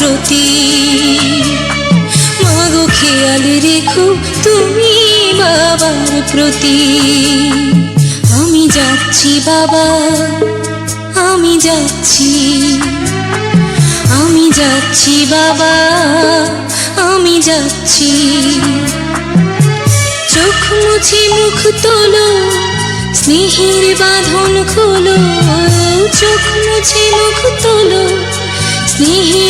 প্রতি। মাগো খেয়াল রেখো তুমি বাবার প্রতি। আমি যাচ্ছি বাবা, আমি যাচ্ছি। আমি যাচ্ছি বাবা, আমি যাচ্ছি। চোখ মুছে মুখ তোলো, স্নেহের বাঁধন খোলো। চোখ মুছে মুখ তোলো, স্নেহের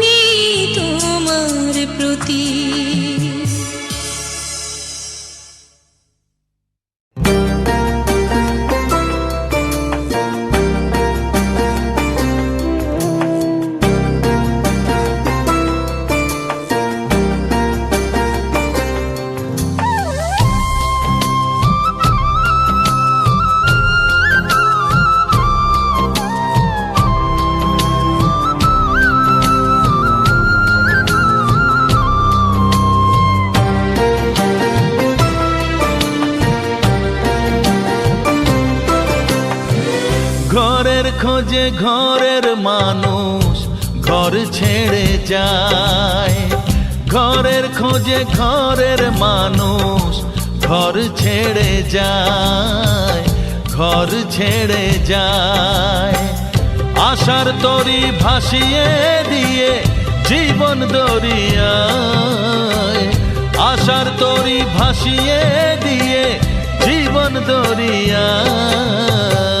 ঘরের মানুষ ঘর ছেড়ে যায়। ঘরের খোঁজে ঘরের মানুষ ঘর ছেড়ে যায়, ঘর ছেড়ে যায়। আশার তরি ভাসিয়ে দিয়ে জীবন দরিয়ায়। আশার তরি ভাসিয়ে দিয়ে জীবন দরিয়ায়।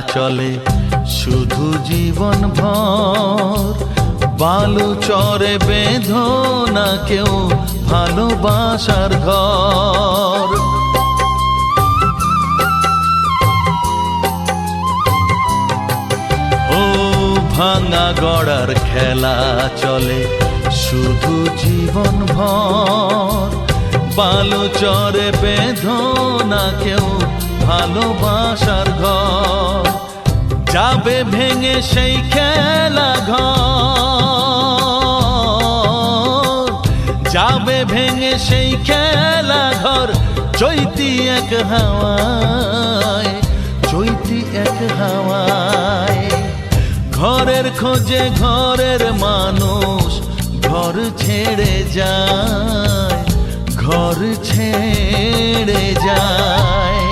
চলে শুধু জীবন ভর। বালু চরে বেঁধো না কেউ ভালোবাসার ঘর। ও ভাঙা গড়ার খেলা চলে শুধু জীবন ভর। বালু চরে বেঁধো না কেউ ভালোবাসার ঘর, যাবে ভেঙে সেই খেলা ঘর। যাবে ভেঙে সেই খেলা ঘর, চৈতি এক হাওয়ায়, চৈতি এক হাওয়ায়। ঘরের খোঁজে ঘরের মানুষ, ঘর ছেড়ে যায়, ঘর ছেড়ে যায়।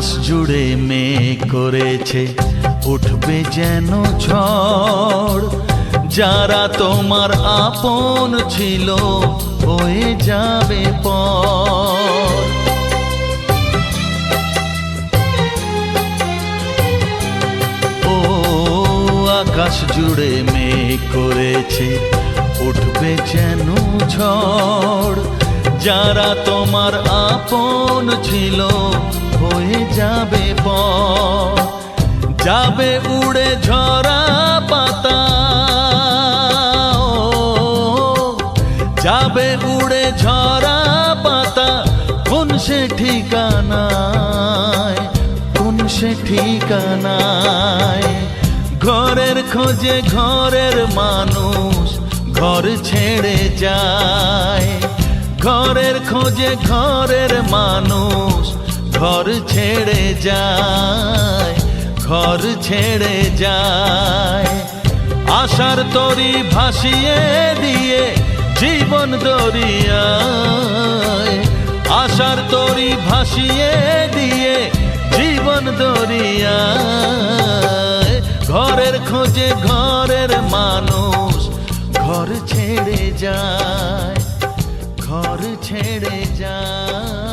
আকাশ জুড়ে মেঘ করেছে, উঠবে যেন ঝড়। যারা তোমার আপন ছিল হয়ে যাবে ও, আকাশ জুড়ে মেঘ করেছে, উঠবে যেন ঝড়। যারা তোমার আপন ছিল হয়ে যাবে পর যাবে উড়ে ঝরা পাতা। যাবে উড়ে ঝরা পাতা, কোন সে ঠিকানায়, কোন সে ঠিকানায়? ঘরের খোঁজে ঘরের মানুষ ঘর ছেড়ে যায়। ঘরের খোঁজে ঘরের মানুষ ঘর ছেড়ে যায়, ঘর ছেড়ে যায়। আশার তরি ভাসিয়ে দিয়ে জীবন দরিয়ায়। আশার তরি ভাসিয়ে দিয়ে জীবন দরিয়ায়। ঘরের খোঁজে ঘরের মানুষ ঘর ছেড়ে যায়, ঘর ছেড়ে যায়।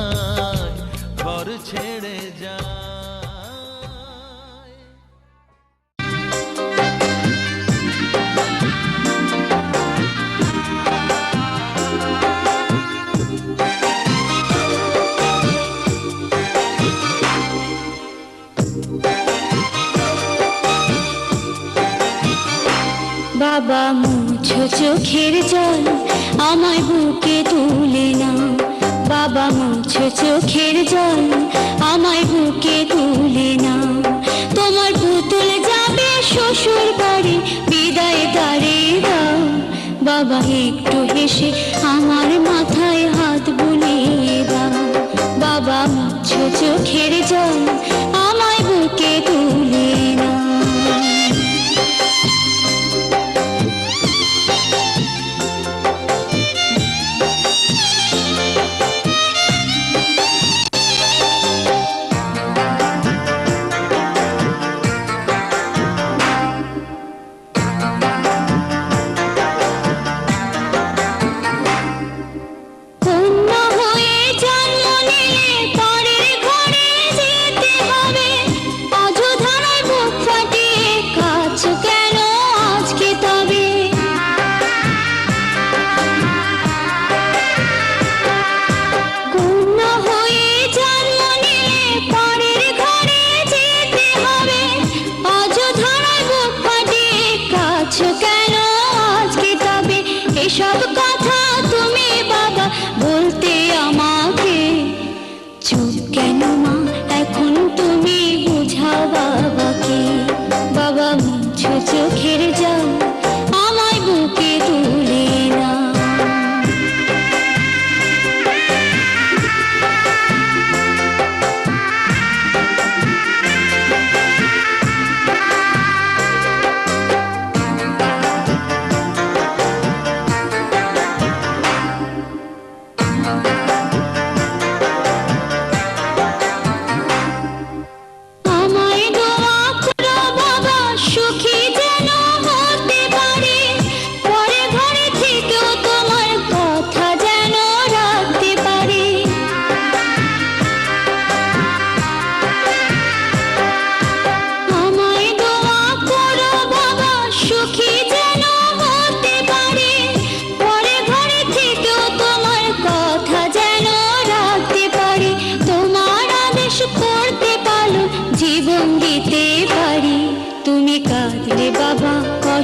চোখের জল আমায় বুকে তুলে নাও। বাবা মুছো চোখের জল আমায় বুকে তুলে নাও। তোমার পুতুল যাবে শ্বশুর বাড়ি, বিদায় দাঁড়িয়ে দাও। বাবা একটু হেসে আমার মাথায় হাত বুলিয়ে দাও। বাবা মুছো চোখের জল আমায় বুকে তুলে নাও।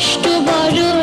কষ্ট বড়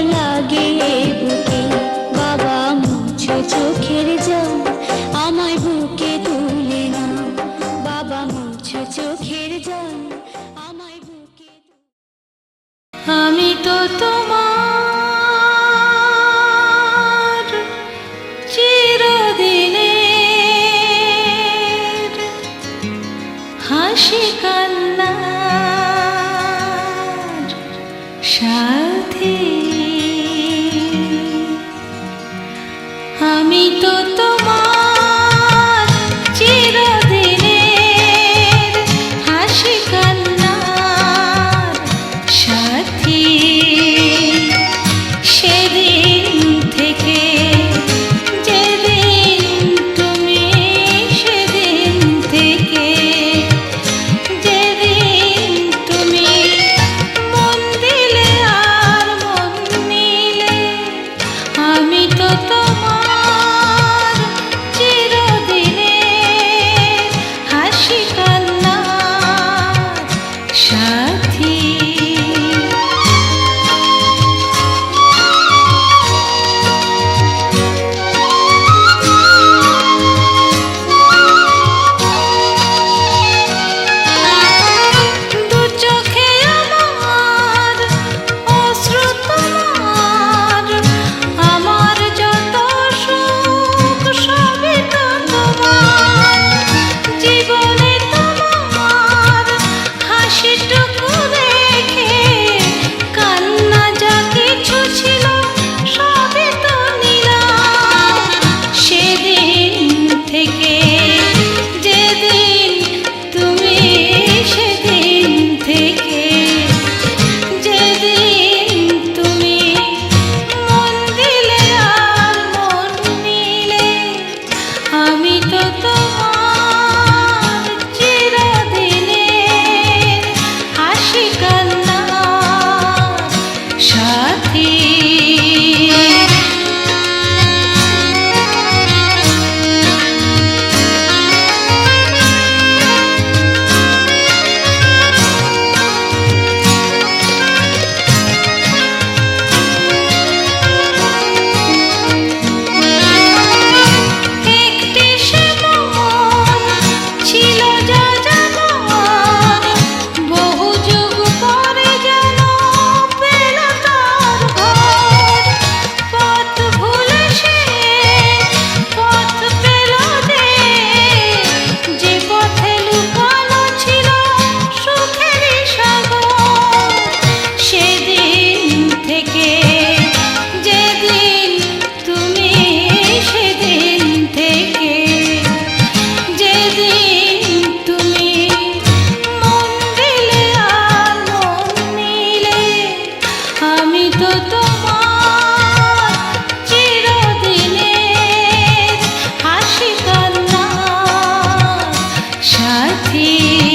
রাখি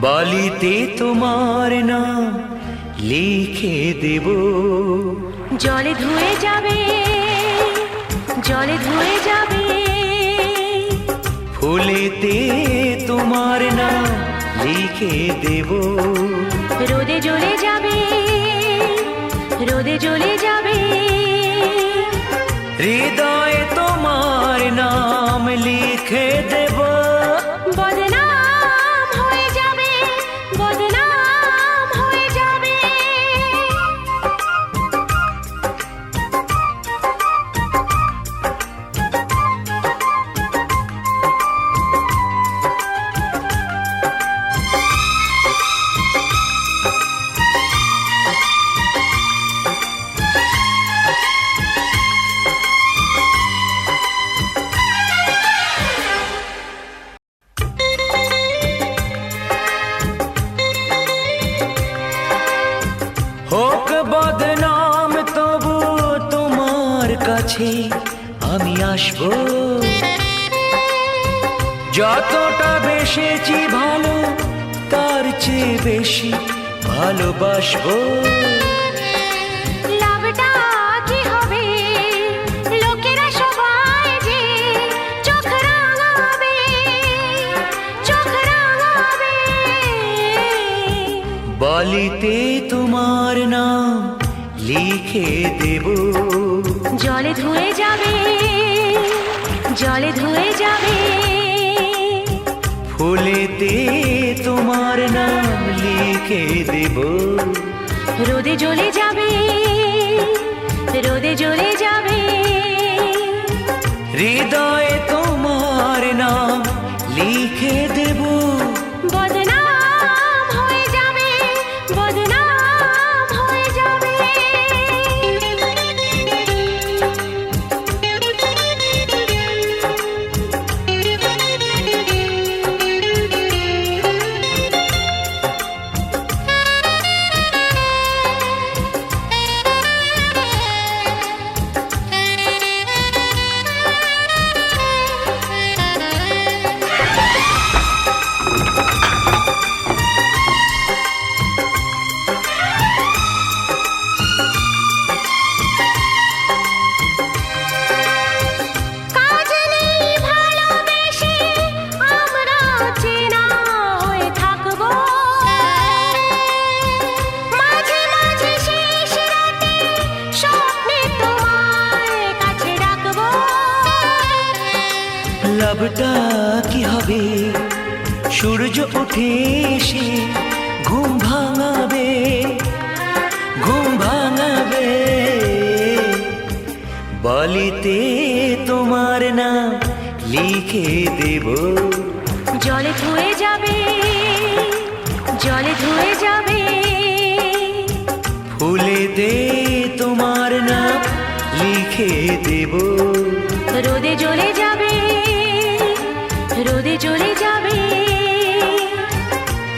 বালিতে তোমার নাম লিখে দেব। জলে ধুয়ে যাবে জলে ধুয়ে যাবে। ফুলেতে তোমার নাম লিখে দেব। রোদে জ্বলে যাবে রোদে জ্বলে যাবে। হৃদয়ে তোমার নাম লিখে দেব। ভালোবাসবো। বালিতে তোমার নাম লিখে দেব। জলে ধুয়ে যাবে জলে ধুয়ে যাবে। লিখে দেব? রোদে জ্বলে যাবে রোদে জ্বলে যাবে। হৃদয়ে তোমার নাম লিখে দেব।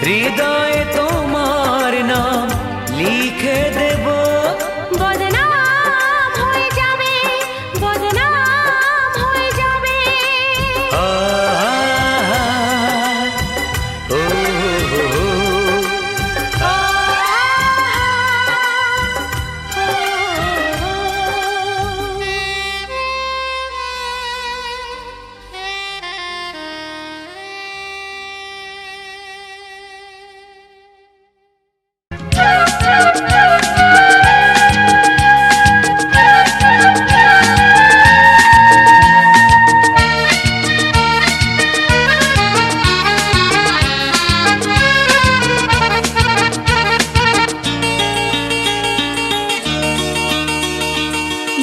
হৃদয়ে তোমার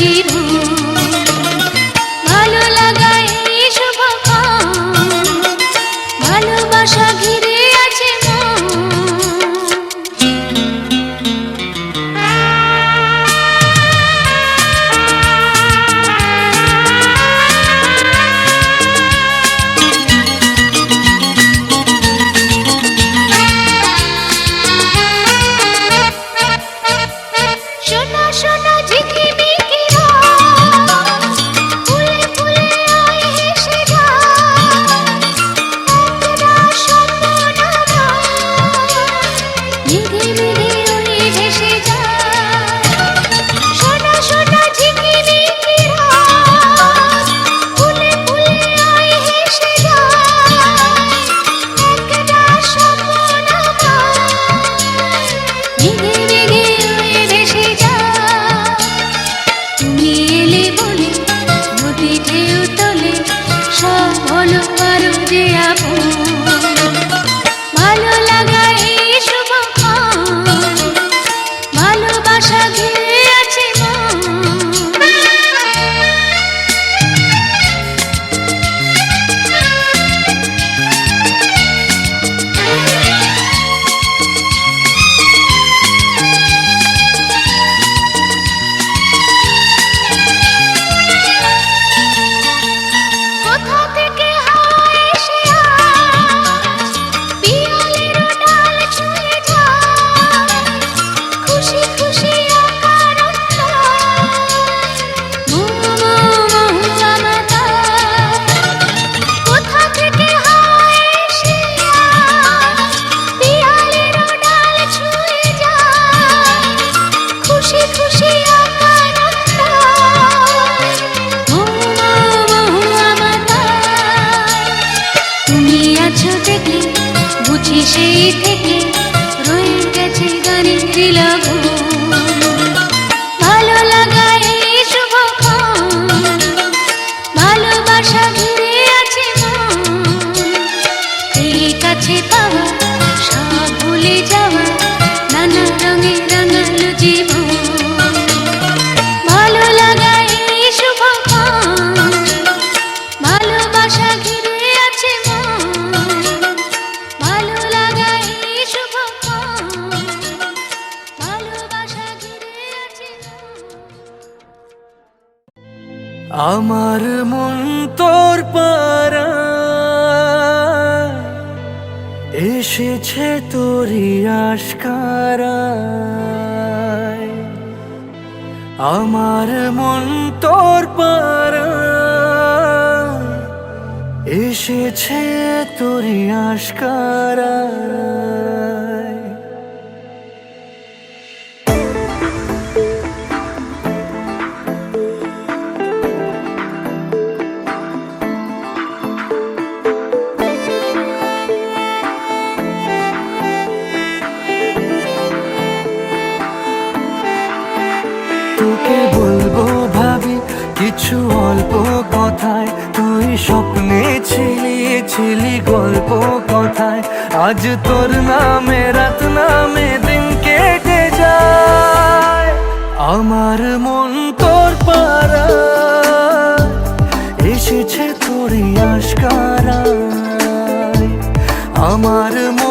রাঙালো সেই থেকে রয়ে গেছে গানের লীলাভূম এসেছে তোরই আশকারায় তোকে বলব ভাবি কিছু অল্প কথায় তুই স্বপ্নে ছিলি ছিলি গল্প কথায়। আজ তোর নামে, রাত নামে দিন কেটে যায়। আমার মন তোর পারা এসেছে তোর আশকারায়। আমার মন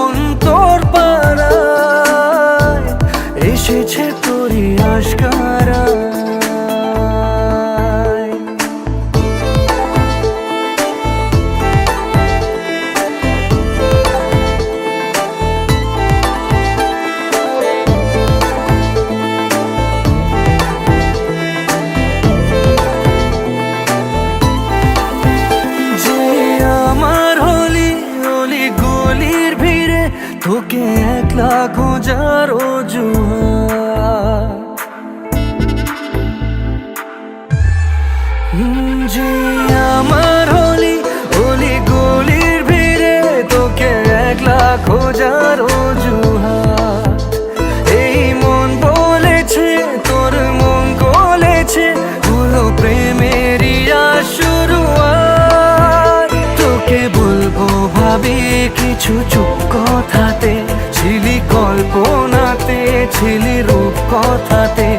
ভাবি কিছু চুপ কথাতে, ছিলি কল্পনাতে, ছিলি রূপ কথাতে।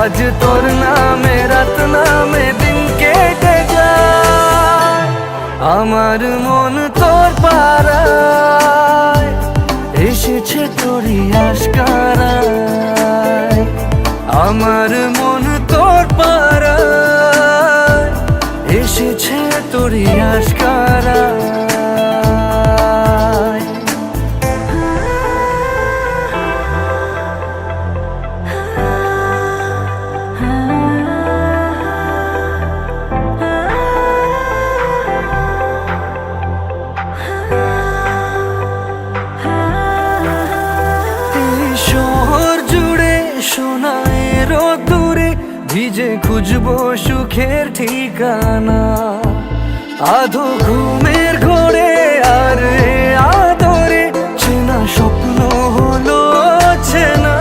আজ তোর নামে, রাত নামে দিন কেটে যায়। আমার মন তোর পাড়ায়, এসেছে তোরই আশকারায় ভিজে খুঁজবো সুখের ঠিকানা আধো ঘুমের ঘোরে আর আদরে চেনা স্বপ্ন হলো চেনা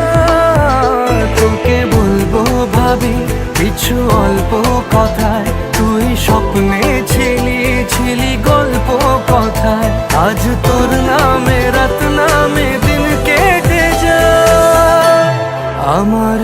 তোকে বলব ভাবি কিছু অল্প কথায়, তুই স্বপ্নে ছিলি ছিলি গল্প কথায়। আজ তোর নামে, রাত নামে দিন কেটে যায়। আমার